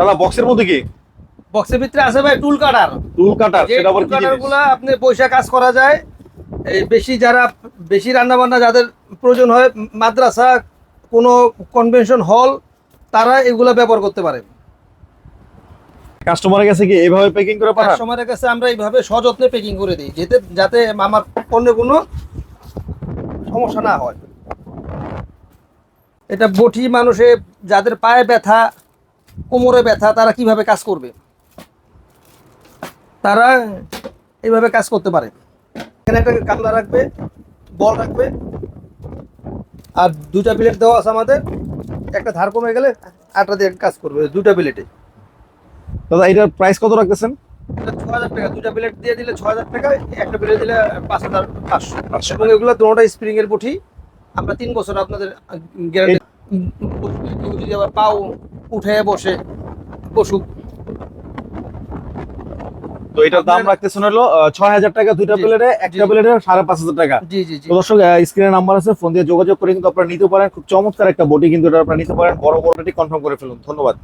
দাদা বক্সের মধ্যে কি? বক্সের ভিতরে আছে ভাই টুল কাটার টুল কাটার সেটা আবার কি কাটার জিনিস? গুলা আপনি পয়সা কাজ করা যায়। এই বেশি যারা বেশি রান্না বান্না যাদের প্রয়োজন হয় মাদ্রাসা কোনো কনভেনশন হল তারা এগুলা ব্যবহার করতে পারে। কাস্টমারের কাছে কি এইভাবে প্যাকিং করে পাঠান? কাস্টমারের কাছে আমরা এইভাবে সযত্নে প্যাকিং করে দিই যাতে যাতে আমার পণ্যের কোনো সমস্যা না হয়। এটা বটি মানুষে যাদের পায়ে ব্যথা কোমরে ব্যথা তারা কীভাবে কাজ করবে তারা এইভাবে কাজ করতে পারে এখানে একটা কাতলা রাখবে বল রাখবে আর দুটা প্লেট দেওয়া আছে আমাদের একটা ধার কমে গেলে আটটা দিয়ে কাজ করবে দুটা প্লেটে দাদা এটার প্রাইস কত রাখতেছেন এটা ছ হাজার টাকা দুটা প্লেট দিয়ে দিলে ছ হাজার টাকা একটা প্লেট দিলে পাঁচ হাজার পাঁচশো পাঁচশো। এবং এগুলো দুটোটা স্প্রিং পুঁঠি আমরা তিন বছর আপনাদের গ্যারান্টি যদি আবার পাও উঠে বসে বসুক তো এটার দাম রাখতেছেন হলো ছয় হাজার টাকা দুইটা প্লেটে একটা। প্লেটে সাড়ে পাঁচ হাজার টাকা। জি জি দর্শক স্ক্রিনে নাম্বার আছে ফোন দিয়ে যোগাযোগ করে কিন্তু আপনারা নিতে পারেন। খুব চমৎকার একটা বডি কিন্তু এটা আপনারা নিতে পারেন। বড় বড়টি কনফার্ম করে ফেলুন। ধন্যবাদ।